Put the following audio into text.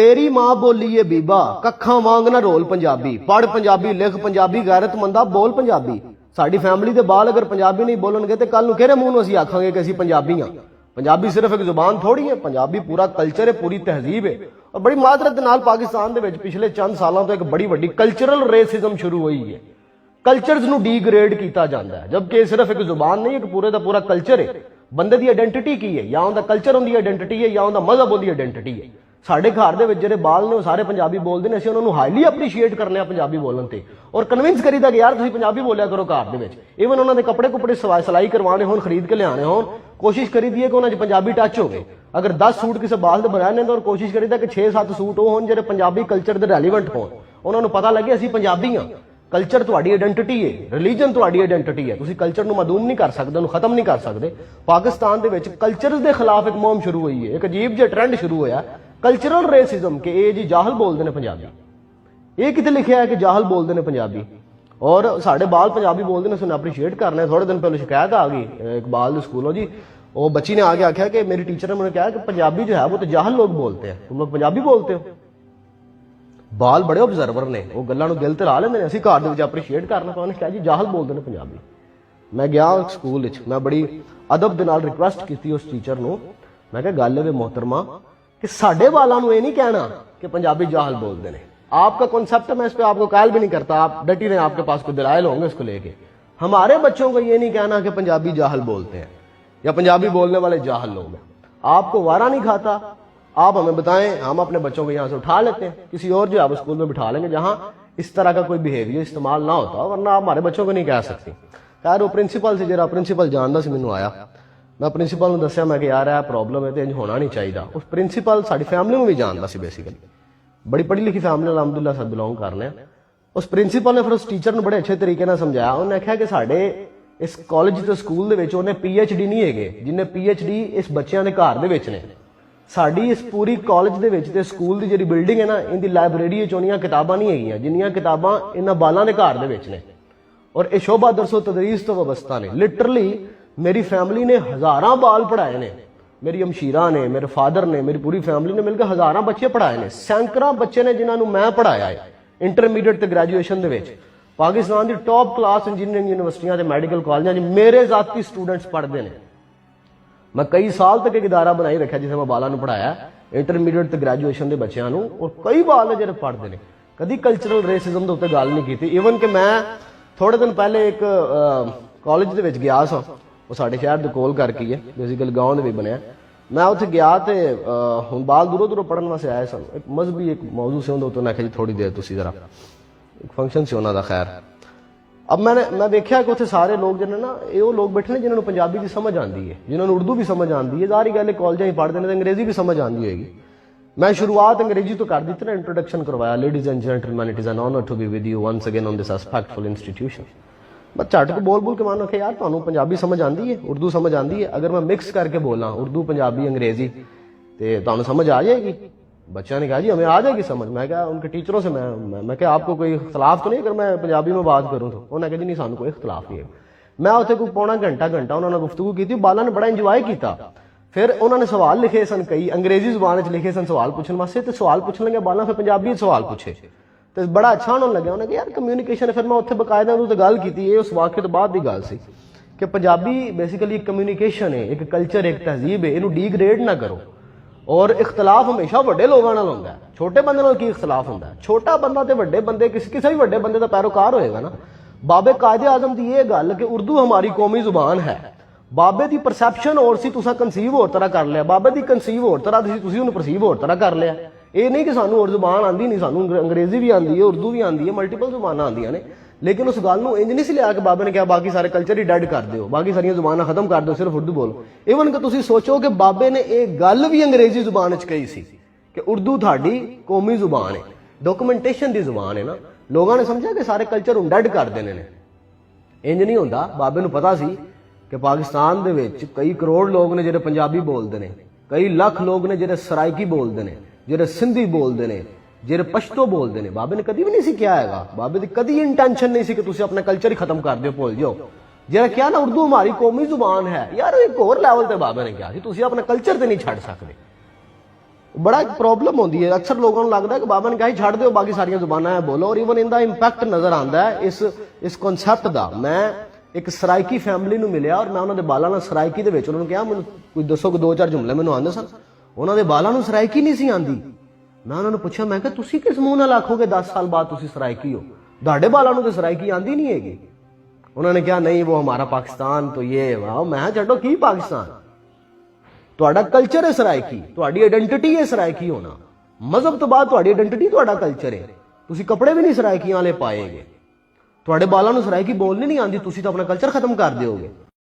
ਤੇਰੀ ਮਾਂ ਬੋਲੀ ਏ ਬੀਬਾ, ਕੱਖਾਂ ਵਾਂਗ ਨਾ ਰੋਲ ਪੰਜਾਬੀ ਪੜ ਪੰਜਾਬੀ, ਲਿਖ ਪੰਜਾਬੀ, ਗੈਰਤਮੰਦਾ ਬੋਲ ਪੰਜਾਬੀ। ਸਾਡੀ ਫੈਮਿਲੀ ਦੇ ਬਾਲ ਅਗਰ ਪੰਜਾਬੀ ਨਹੀਂ ਬੋਲਣਗੇ ਤੇ ਕੱਲ ਨੂੰ ਕਿਹੜੇ ਮੂੰਹ ਨੂੰ ਅਸੀਂ ਆਖਾਂਗੇ ਕਿ ਅਸੀਂ ਪੰਜਾਬੀ ਹਾਂ ਪੰਜਾਬੀ ਸਿਰਫ ਇੱਕ ਜ਼ੁਬਾਨ ਥੋੜੀ ਹੈ, ਪੰਜਾਬੀ ਪੂਰਾ ਕਲਚਰ ਹੈ, ਪੂਰੀ ਤਹਿਜ਼ੀਬ ਹੈ। ਔਰ ਬੜੀ ਮਾਦਰਤ ਦੇ ਨਾਲ ਪਾਕਿਸਤਾਨ ਦੇ ਵਿੱਚ ਪਿਛਲੇ ਚੰਦ ਸਾਲਾਂ ਤੋਂ ਇੱਕ ਬੜੀ ਵੱਡੀ ਕਲਚਰਲ ਰੇਸਿਜ਼ਮ ਸ਼ੁਰੂ ਹੋਈ ਹੈ। ਕਲਚਰਸ ਨੂੰ ਡੀਗ੍ਰੇਡ ਕੀਤਾ ਜਾਂਦਾ ਹੈ, ਜਦਕਿ ਇਹ ਸਿਰਫ ਇੱਕ ਜ਼ੁਬਾਨ ਨਹੀਂ, ਇੱਕ ਪੂਰੇ ਦਾ ਪੂਰਾ ਕਲਚਰ ਹੈ। ਬੰਦੇ ਦੀ ਆਇਡੈਂਟੀਟੀ ਕੀ ਹੈ? ਜਾਂ ਉਹਦਾ ਕਲਚਰ ਉਹਦੀ ਆਇਡੈਂਟੀਟੀ ਹੈ, ਜਾਂ ਉਹਦਾ ਮਜ਼ਹਬ ਉਹਦੀ ਆਇਡੈਂਟੀਟੀ ਹੈ। ਸਾਡੇ ਘਰ ਦੇ ਵਿੱਚ ਜਿਹੜੇ ਬਾਲ ਨੇ ਉਹ ਸਾਰੇ ਪੰਜਾਬੀ ਬੋਲਦੇ ਨੇ, ਅਸੀਂ ਉਹਨਾਂ ਨੂੰ ਹਾਈਲੀ ਅਪਰੀਸ਼ੀਏਟ ਕਰਨੇ ਆ ਪੰਜਾਬੀ ਬੋਲਣ ਤੇ। ਔਰ ਕਨਵਿੰਸ ਕਰੀਦਾ ਕਿ ਯਾਰ ਤੁਸੀਂ ਪੰਜਾਬੀ ਬੋਲਿਆ ਕਰੋ ਘਰ ਦੇ ਵਿੱਚ। ਇਵਨ ਉਹਨਾਂ ਦੇ ਕੱਪੜੇ ਕੁਪੜੇ ਸਵਾ- ਸਿਲਾਈ ਕਰਵਾਉਣੇ ਹੋਣ, ਖਰੀਦ ਕੇ ਲਿਆਣੇ ਹੋਣ, ਕੋਸ਼ਿਸ਼ ਕਰੀਦੀ ਹੈ ਕਿ ਉਹਨਾਂ 'ਚ ਪੰਜਾਬੀ ਟੱਚ ਹੋਵੇ। ਅਗਰ 10 ਸੂਟ ਕਿਸੇ ਬਾਲ ਦੇ ਬਣਾਏ ਨੇ ਤਾਂ ਉਹ ਕੋਸ਼ਿਸ਼ ਕਰੀਦਾ ਕਿ 6-7 ਸੂਟ ਉਹ ਹੋਣ ਜਿਹੜੇ ਪੰਜਾਬੀ ਕਲਚਰ ਦੇ ਰੈਲੀਵੈਂਟ ਹੋਣ। ਉਹਨਾਂ ਨੂੰ ਪਤਾ ਲੱਗੇ ਅਸੀਂ ਪੰਜਾਬੀ ਹਾਂ। ਕਲਚਰ ਤੁਹਾਡੀ ਆਇਡੈਂਟੀਟੀ ਹੈ ਰਿਲੀਜਨ ਤੁਹਾਡੀ ਆਇਡੈਂਟੀਟੀ ਹੈ। ਤੁਸੀਂ ਕਲਚਰ ਨੂੰ ਮਦੂਮ ਨਹੀਂ ਕਰ ਸਕਦੇ, ਉਹਨੂੰ ਖਤਮ ਨਹੀਂ ਕਰ ਸਕਦੇ। ਪਾਕਿਸਤਾਨ ਦੇ ਵਿੱਚ ਕਲਚਰਸ ਦੇ ਖਿਲਾਫ ਇੱਕ ਮੁਹਿੰਮ ਸ਼ੁਰੂ ਹੋਈ ਹੈ, ਇੱਕ ਅਜੀਬ ਜਿਹਾ ਟ੍ਰੈਂਡ ਸ਼ੁਰੂ ਹੋਇਆ। ਕਲਚਰਲ ਰੇਸਿਜ਼ਮ ਕਿ ਇਹ ਜੀ ਜਾਹਲ ਬੋਲਦੇ ਨੇ ਪੰਜਾਬੀ। ਇਹ ਕਿਤੇ ਲਿਖਿਆ ਹੈ ਕਿ ਜਾਹਲ ਬੋਲਦੇ ਨੇ ਪੰਜਾਬੀ। ਔਰ ਸਾਡੇ ਬਾਲ ਪੰਜਾਬੀ ਬੋਲਦੇ ਨੇ ਸਾਨੂੰ ਅਪਰੀਸ਼ੀਏਟ ਕਰਨਾ ਥੋੜੇ ਦਿਨ ਪਹਿਲਾਂ ਸ਼ਿਕਾਇਤ ਆ ਗਈ ਇਕਬਾਲ ਦੇ ਸਕੂਲੋਂ ਜੀ। ਉਹ ਬੱਚੀ ਨੇ ਆ ਕੇ ਆਖਿਆ ਕਿ ਮੇਰੀ ਟੀਚਰ ਨੇ ਮੈਨੂੰ ਕਿਹਾ ਕਿ ਪੰਜਾਬੀ ਜੋ ਹੈ, ਉਹ ਤਾਂ ਜਾਹਲ ਲੋਕ ਬੋਲਦੇ ਹੈ ਤੁਮ ਲੋਕ ਪੰਜਾਬੀ ਬੋਲਦੇ ਹੋ? ਬਾਲ ਬੜੇ ਆਬਜ਼ਰਵਰ ਨੇ। ਉਹ ਗੱਲਾਂ ਨੂੰ ਦਿਲ ਤੇ ਲਾ ਲੈਂਦੇ ਨੇ। ਅਸੀਂ ਘਰ ਦੇ ਵਿੱਚ ਅਪਰੀਸ਼ੀਏਟ ਕਰਨਾ ਤਾਂ ਉਹਨੇ ਕਿਹਾ ਜੀ, ਜਾਹਲ ਬੋਲਦੇ ਨੇ ਪੰਜਾਬੀ। ਮੈਂ ਗਿਆ ਸਕੂਲ ਵਿੱਚ। ਮੈਂ ਬੜੀ ਅਦਬ ਦੇ ਨਾਲ ਰਿਕੁਐਸਟ ਕੀਤੀ ਉਸ ਟੀਚਰ ਨੂੰ। ਮੈਂ ਕਿਹਾ, ਗੱਲ ਹੈ ਮੁਹਤਰਮਾ कि साढ़े वालों ये नहीं कहना कि पंजाबी जाहल बोलते हैं। आपका कॉन्सेप्ट मैं इस पर आपको कायल भी नहीं करता। आप डटी रहे, आपके पास कोई दलायल होंगे इसको लेके। हमारे बच्चों को ये नहीं कहना कि पंजाबी जाहल बोलते हैं, या पंजाबी बोलने वाले जाहल लोग हैं। आपको वारा नहीं खाता। आप हमें बताएँ, हम अपने बच्चों को यहाँ से उठा लेते हैं। किसी और जो आप स्कूल में बिठा लेंगे, जहाँ इस तरह का कोई बिहेवियर इस्तेमाल ना होता, वरना आप हमारे बच्चों को नहीं कह सकती। खैर, वो प्रिंसिपल से, जरा प्रिंसिपल जानना से मैंने आया। ਮੈਂ ਪ੍ਰਿੰਸੀਪਲ ਨੂੰ ਦੱਸਿਆ, ਮੈਂ ਕਿ ਯਾਰ, ਇਹ ਪ੍ਰੋਬਲਮ ਹੈ ਤੇ ਇੰਜ ਹੋਣਾ ਨਹੀਂ ਚਾਹੀਦਾ। ਉਸ ਪ੍ਰਿੰਸੀਪਲ ਸਾਡੀ ਫੈਮਿਲੀ ਨੂੰ ਵੀ ਜਾਣਦਾ ਸੀ ਬੇਸਿਕਲੀ ਬੜੀ ਪੜ੍ਹੀ ਲਿਖੀ ਫੈਮਿਲੀ ਨਾਲ ਅਲਹਮਦੁਲਿਲਾ ਸਭ ਬਿਲੋਂਗ ਕਰਨੇ ਆ ਉਸ ਪ੍ਰਿੰਸੀਪਲ ਨੇ ਫਿਰ ਉਸ ਟੀਚਰ ਨੂੰ ਬੜੇ ਅੱਛੇ ਤਰੀਕੇ ਨਾਲ ਸਮਝਾਇਆ। ਉਹਨੇ ਆਖਿਆ ਕਿ ਸਾਡੇ ਇਸ ਕਾਲਜ ਤੇ ਸਕੂਲ ਦੇ ਵਿੱਚ ਉਹਨੇ ਡੀ ਨਹੀਂ ਹੈਗੇ, ਜਿਨੇ ਡੀ ਇਸ ਬੱਚਿਆਂ ਦੇ ਘਰ ਦੇ ਵਿੱਚ ਨੇ। ਸਾਡੀ ਇਸ ਪੂਰੀ ਕਾਲਜ ਦੇ ਵਿੱਚ ਤੇ ਸਕੂਲ ਦੀ ਜਿਹੜੀ ਬਿਲਡਿੰਗ ਹੈ ਨਾ, ਇਹਦੀ ਲਾਇਬ੍ਰੇਰੀ ਵਿੱਚ ਉਹਨੀਆਂ ਕਿਤਾਬਾਂ ਨਹੀਂ ਹੈਗੀਆਂ, ਜਿੰਨੀਆਂ ਕਿਤਾਬਾਂ ਇਹਨਾਂ ਬਾਲਾਂ ਦੇ ਘਰ ਦੇ ਵਿੱਚ ਨੇ। ਔਰ ਇਹ ਸ਼ੋਭਾ ਦਰਸੋ ਤਦਰੀਸ ਤੋਂ ਵਬਸਤਾ ਨੇ। ਲਿਟਰਲੀ ਮੇਰੀ ਫੈਮਿਲੀ ਨੇ ਹਜ਼ਾਰਾਂ ਬਾਲ ਪੜਾਏ ਨੇ ਮੇਰੀ ਅਮਸ਼ੀਰਾ ਨੇ ਮੇਰੇ ਫਾਦਰ ਨੇ ਮੇਰੀ ਪੂਰੀ ਫੈਮਿਲੀ ਨੇ ਮਿਲ ਕੇ ਹਜ਼ਾਰਾਂ ਬੱਚੇ ਪੜਾਏ ਨੇ ਸੈਂਕੜਾ ਬੱਚੇ ਨੇ ਜਿਨ੍ਹਾਂ ਨੂੰ ਮੈਂ ਪੜਾਇਆ ਹੈ ਇੰਟਰਮੀਡੀਏਟ ਤੇ ਗ੍ਰੈਜੂਏਸ਼ਨ ਦੇ ਵਿੱਚ ਪਾਕਿਸਤਾਨ ਦੀ ਟੌਪ ਕਲਾਸ ਇੰਜੀਨੀਅਰਿੰਗ ਯੂਨੀਵਰਸਿਟੀਆਂ ਤੇ ਮੈਡੀਕਲ ਕਾਲਜਾਂ 'ਚ ਮੇਰੇ ਜ਼ਾਤੀ ਸਟੂਡੈਂਟਸ ਪੜ੍ਹਦੇ ਨੇ ਮੈਂ ਕਈ ਸਾਲ ਤੱਕ ਇੱਕ ਇਦਾਰਾ ਬਣਾਈ ਰੱਖਿਆ ਜਿੱਥੇ ਮੈਂ ਬਾਲਾਂ ਨੂੰ ਪੜਾਇਆ ਇੰਟਰਮੀਡੀਏਟ ਤੇ ਗ੍ਰੈਜੂਏਸ਼ਨ ਦੇ ਬੱਚਿਆਂ ਨੂੰ ਔਰ ਕਈ ਬਾਲ ਨੇ ਜਿਹੜੇ ਪੜ੍ਹਦੇ ਨੇ ਕਦੀ ਕਲਚਰਲ ਰੇਸਿਜ਼ਮ ਦੇ ਉੱਤੇ ਗੱਲ ਨਹੀਂ ਕੀਤੀ ਈਵਨ ਕਿ ਮੈਂ ਥੋੜੇ ਦਿਨ ਪਹਿਲੇ ਇੱਕ ਕਾਲਜ ਦੇ ਵਿੱਚ ਗਿਆ ਸਾਂ ਉਹ ਸਾਡੇ ਸ਼ਹਿਰ ਦੇ ਕੋਲ ਕਰਕੇ ਹੀ ਹੈ ਬੇਸਿਕਲ ਗਾਉਂ ਦੇ ਵੀ ਬਣਿਆ। ਮੈਂ ਉੱਥੇ ਗਿਆ ਤੇ ਹੁਣ ਬਾਲ ਦੂਰੋਂ ਦੂਰੋਂ ਪੜਨ ਵਾਸਤੇ ਆਏ ਸਨ। ਇੱਕ ਮਜ਼ਬੀ ਇੱਕ ਮੌਜੂ ਸੀ ਉਹਦੇ ਉੱਤੇ ਮੈਂ ਕਿਹਾ ਜੀ ਥੋੜੀ ਦੇਰ ਤੁਸੀਂ ਜ਼ਰਾ, ਇੱਕ ਫੰਕਸ਼ਨ ਸੀ ਉਹਨਾਂ ਦਾ, ਖੈਰ। ਅਬ ਮੈਂ ਮੈਂ ਵੇਖਿਆ ਕਿ ਉੱਥੇ ਸਾਰੇ ਲੋਕ ਜਿਹਨੇ ਨਾ ਇਹ ਉਹ ਲੋਕ ਬੈਠੇ ਨੇ ਜਿਨ੍ਹਾਂ ਨੂੰ ਪੰਜਾਬੀ ਦੀ ਸਮਝ ਆਉਂਦੀ ਹੈ, ਜਿਨ੍ਹਾਂ ਨੂੰ ਉਰਦੂ ਵੀ ਸਮਝ ਆਉਂਦੀ ਹੈ। ਜ਼ਾਰੀ ਗੱਲ ਹੈ, ਕਾਲਜਾਂ ਹੀ ਪੜ੍ਹਦੇ ਨੇ ਤੇ ਅੰਗਰੇਜ਼ੀ ਵੀ ਸਮਝ ਆਉਂਦੀ ਹੋਏਗੀ। ਮੈਂ ਸ਼ੁਰੂਆਤ ਅੰਗਰੇਜ਼ੀ ਤੋਂ ਕਰ ਦਿੱਤੀ ਨਾ ਇੰਟਰੋਡਕਸ਼ਨ ਕਰਵਾਇਆ। Ladies and gentleman it is an honour to be with you once again on this respectful institution ਮੈਂ ਝਟ ਕੇ ਬੋਲ ਬੋਲ ਕੇ ਮਾਨੋ ਕਿ ਯਾਰ ਤੁਹਾਨੂੰ ਪੰਜਾਬੀ ਸਮਝ ਆਉਂਦੀ ਹੈ ਉਰਦੂ ਸਮਝ ਆਉਂਦੀ ਹੈ ਅਗਰ ਮੈਂ ਮਿਕਸ ਕਰਕੇ ਬੋਲਾਂ ਉਰਦੂ ਪੰਜਾਬੀ ਅੰਗਰੇਜ਼ੀ ਤੇ ਤੁਹਾਨੂੰ समझ आ जाएगी बच्चा ने कहा जी हमें आ जाएगी समझ मैं कहा उनके टीचरों से मैं मैं, मैं क्या आपको कोई इख्तलाफ तो नहीं अगर मैं पंजाबी में बात करूं तो उन्होंने कहा जी नहीं सानू कोई इख्तलाफ नहीं है ਮੈਂ ਉੱਥੇ ਕੋਈ ਪੌਣਾ ਘੰਟਾ ਘੰਟਾ ਉਹਨਾਂ ਨਾਲ ਗੁਫ਼ਤਗੂ ਕੀਤੀ ਬਾਲਾਂ ਨੇ ਬੜਾ ਇੰਜੋਏ ਕੀਤਾ ਫਿਰ ਉਹਨਾਂ ਨੇ ਸਵਾਲ ਲਿਖੇ ਸਨ ਕਈ ਅੰਗਰੇਜ਼ੀ ਜ਼ੁਬਾਨ ਵਿੱਚ ਲਿਖੇ ਸਨ ਸਵਾਲ ਪੁੱਛਣ ਵਾਸਤੇ ਤੇ ਸਵਾਲ ਪੁੱਛਣ ਲੱਗੇ ਬਾਲਾਂ ਫਿਰ ਪੰਜਾਬੀ ਤੇ ਬੜਾ ਅੱਛਾ ਉਹਨਾਂ ਲੱਗਿਆ। ਉਹਨਾਂ ਕਿ ਯਾਰ ਕਮਿਊਨੀਕੇਸ਼ਨ ਫਿਰ ਮੈਂ ਉੱਥੇ ਬਕਾਇਦਾ ਉਹਨੂੰ ਤੇ ਗੱਲ ਕੀਤੀ। ਇਹ ਉਸ ਵਾਕਿਆ ਤੋਂ ਬਾਅਦ ਦੀ ਗੱਲ ਸੀ ਕਿ ਪੰਜਾਬੀ ਬੇਸਿਕਲੀ ਇੱਕ ਕਮਿਊਨੀਕੇਸ਼ਨ ਹੈ, ਇੱਕ ਕਲਚਰ ਇੱਕ ਤਹਿਜ਼ੀਬ ਹੈ। ਇਹਨੂੰ ਡੀਗ੍ਰੇਡ ਨਾ ਕਰੋ। ਔਰ ਇਖਤਲਾਫ ਹਮੇਸ਼ਾ ਵੱਡੇ ਲੋਕਾਂ ਨਾਲ ਹੁੰਦਾ ਛੋਟੇ ਬੰਦੇ ਨਾਲ ਕੀ ਇਖਤਲਾਫ ਹੁੰਦਾ ਛੋਟਾ ਬੰਦਾ ਤੇ ਵੱਡੇ ਬੰਦੇ, ਕਿਸੇ ਕਿਸੇ ਵੀ ਵੱਡੇ ਬੰਦੇ ਦਾ ਪੈਰੋਕਾਰ ਹੋਏਗਾ ਨਾ। ਬਾਬੇ ਕਾਇਦੇ ਆਜ਼ਮ ਦੀ ਇਹ ਗੱਲ ਕਿ ਉਰਦੂ ਹਮਾਰੀ ਕੌਮੀ ਜ਼ੁਬਾਨ ਹੈ। ਬਾਬੇ ਦੀ ਪਰਸੈਪਸ਼ਨ ਹੋਰ ਸੀ, ਤੁਸੀਂ ਕਨਸੀਵ ਹੋਰ ਤਰ੍ਹਾਂ ਕਰ ਲਿਆ। ਬਾਬੇ ਦੀ ਕਨਸੀਵ ਹੋਰ ਤਰ੍ਹਾਂ ਸੀ ਤੁਸੀਂ ਉਹਨੂੰ ਪਰਸੀਵ ਹੋਰ ਤਰ੍ਹਾਂ ਕਰ ਲਿਆ। ਇਹ ਨਹੀਂ ਕਿ ਸਾਨੂੰ ਹੋਰ ਜ਼ੁਬਾਨ ਆਂਦੀ ਨਹੀਂ, ਸਾਨੂੰ ਅੰਗਰੇਜ਼ੀ ਵੀ ਆਂਦੀ ਹੈ, ਉਰਦੂ ਵੀ ਆਂਦੀ ਹੈ ਮਲਟੀਪਲ ਜ਼ੁਬਾਨਾਂ ਆਂਦੀਆਂ ਨੇ। ਲੇਕਿਨ ਉਸ ਗੱਲ ਨੂੰ ਇੰਜ ਨਹੀਂ ਸੀ ਲਿਆ ਕਿ ਬਾਬੇ ਨੇ ਕਿਹਾ, ਬਾਕੀ ਸਾਰੇ ਕਲਚਰ ਹੀ ਡੈਡ ਕਰ ਦਿਓ, ਬਾਕੀ ਸਾਰੀਆਂ ਜ਼ੁਬਾਨਾਂ ਖਤਮ ਕਰ ਦਿਓ, ਸਿਰਫ ਉਰਦੂ ਬੋਲੋ। ਇਵਨ ਕਿ ਤੁਸੀਂ ਸੋਚੋ ਕਿ ਬਾਬੇ ਨੇ ਇਹ ਗੱਲ ਵੀ ਅੰਗਰੇਜ਼ੀ ਜ਼ੁਬਾਨ ਵਿੱਚ ਕਹੀ ਸੀ ਕਿ ਉਰਦੂ ਤੁਹਾਡੀ ਕੌਮੀ ਜ਼ੁਬਾਨ ਹੈ ਡਾਕੂਮੈਂਟੇਸ਼ਨ ਦੀ ਜ਼ੁਬਾਨ ਹੈ ਨਾ। ਲੋਕਾਂ ਨੇ ਸਮਝਿਆ ਕਿ ਸਾਰੇ ਕਲਚਰ ਹੁਣ ਡੈਡ ਕਰ ਦੇਣੇ ਨੇ। ਇੰਜ ਨਹੀਂ ਹੁੰਦਾ, ਬਾਬੇ ਨੂੰ ਪਤਾ ਸੀ ਕਿ ਪਾਕਿਸਤਾਨ ਦੇ ਵਿੱਚ ਕਈ ਕਰੋੜ ਲੋਕ ਨੇ ਜਿਹੜੇ ਪੰਜਾਬੀ ਬੋਲਦੇ ਨੇ, ਕਈ ਲੱਖ ਲੋਕ ਨੇ ਜਿਹੜੇ ਸਰਾਇਕੀ ਬੋਲਦੇ ਨੇ। ਜਿਹੜੇ ਸਿੰਧੀ ਬੋਲਦੇ ਨੇ, ਜਿਹੜੇ ਪਸ਼ਤੋ ਬੋਲਦੇ ਨੇ, ਬਾਬੇ ਨੇ ਕਦੀ ਵੀ ਨਹੀਂ ਸੀ ਕਿਹਾ ਹੈਗਾ। ਬਾਬੇ ਦੀ ਕਦੀ ਇੰਟੈਂਸ਼ਨ ਨਹੀਂ ਸੀ ਕਿ ਤੁਸੀਂ ਆਪਣਾ ਕਲਚਰ ਹੀ ਖਤਮ ਕਰ ਦਿਓ, ਭੁੱਲ ਜਾਓ। ਜਿਹੜਾ ਕਿਹਾ ਨਾ ਉਰਦੂ ਹਮਾਰੀ ਕੌਮੀ ਜ਼ੁਬਾਨ ਹੈ, ਯਾਰ ਇੱਕ ਹੋਰ ਲੈਵਲ ਤੇ ਬਾਬੇ ਨੇ ਕਿਹਾ ਸੀ, ਤੁਸੀਂ ਆਪਣਾ ਕਲਚਰ ਤੇ ਨਹੀਂ ਛੱਡ ਸਕਦੇ। ਬੜਾ ਪ੍ਰੋਬਲਮ ਹੁੰਦੀ ਹੈ। ਅਕਸਰ ਲੋਕਾਂ ਨੂੰ ਲੱਗਦਾ ਕਿ ਬਾਬਾ ਨੇ ਕਹੀ ਛੱਡ ਦਿਓ, ਬਾਕੀ ਸਾਰੀਆਂ ਜ਼ੁਬਾਨਾਂ ਹੈ ਬੋਲੋ। ਔਰ ਇਵਨ ਇਹਦਾ ਇੰਪੈਕਟ ਨਜ਼ਰ ਆਉਂਦਾ ਹੈ ਇਸ ਇਸ ਕਨਸੈਪਟ ਦਾ। ਮੈਂ ਇੱਕ ਸਰਾਇਕੀ ਫੈਮਿਲੀ ਨੂੰ ਮਿਲਿਆ ਔਰ ਮੈਂ ਉਹਨਾਂ ਦੇ ਬਾਲਾਂ ਨਾਲ ਸਰਾਇਕੀ ਦੇ ਵਿੱਚ, ਉਹਨਾਂ ਨੂੰ ਕਿਹਾ, ਮੈਨੂੰ ਕੋਈ ਦੱਸੋ ਕਿ ਦੋ ਚਾਰ ਜੁਮਲੇ ਮੈਨੂੰ ਆਉਂਦੇ ਸਨ। ਉਹਨਾਂ ਦੇ ਬਾਲਾਂ ਨੂੰ ਸਰਾਇਕੀ ਨਹੀਂ ਸੀ ਆਂਦੀ। ਮੈਂ ਉਹਨਾਂ ਨੂੰ ਪੁੱਛਿਆ ਮੈਂ ਕਿਹਾ ਤੁਸੀਂ ਕਿਸ ਮੂੰਹ ਨਾਲ ਆਖੋਗੇ 10 ਸਾਲ ਬਾਅਦ ਤੁਸੀਂ ਸਰਾਇਕੀ ਹੋ? ਤੁਹਾਡੇ ਬਾਲਾਂ ਨੂੰ ਤੇ ਸਰਾਇਕੀ ਆਂਦੀ ਨਹੀਂ ਹੈਗੀ। ਉਹਨਾਂ ਨੇ ਕਿਹਾ ਨਹੀਂ ਉਹ ਹਮਾਰਾ ਪਾਕਿਸਤਾਨ ਤੋਂ ਇਹ ਵਾਹ ਮੈਂ ਕਿਹਾ, ਛੱਡੋ ਕੀ ਪਾਕਿਸਤਾਨ? ਤੁਹਾਡਾ ਕਲਚਰ ਹੈ ਸਰਾਇਕੀ ਤੁਹਾਡੀ ਆਇਡੈਂਟੀਟੀ ਹੈ ਸਰਾਇਕੀ ਹੋਣਾ। ਮਜ਼ਹਬ ਤੋਂ ਬਾਅਦ ਤੁਹਾਡੀ ਆਇਡੈਂਟੀਟੀ ਤੁਹਾਡਾ ਕਲਚਰ ਹੈ। ਤੁਸੀਂ ਕੱਪੜੇ ਵੀ ਨਹੀਂ ਸਰਾਇਕੀਆਂ ਵਾਲੇ ਪਾਏਗੇ। ਤੁਹਾਡੇ ਬਾਲਾਂ ਨੂੰ ਸਰਾਇਕੀ ਬੋਲਣੀ ਨਹੀਂ ਆਂਦੀ ਤੁਸੀਂ ਤਾਂ ਆਪਣਾ ਕਲਚਰ ਖਤਮ ਕਰ ਦਿਓਗੇ।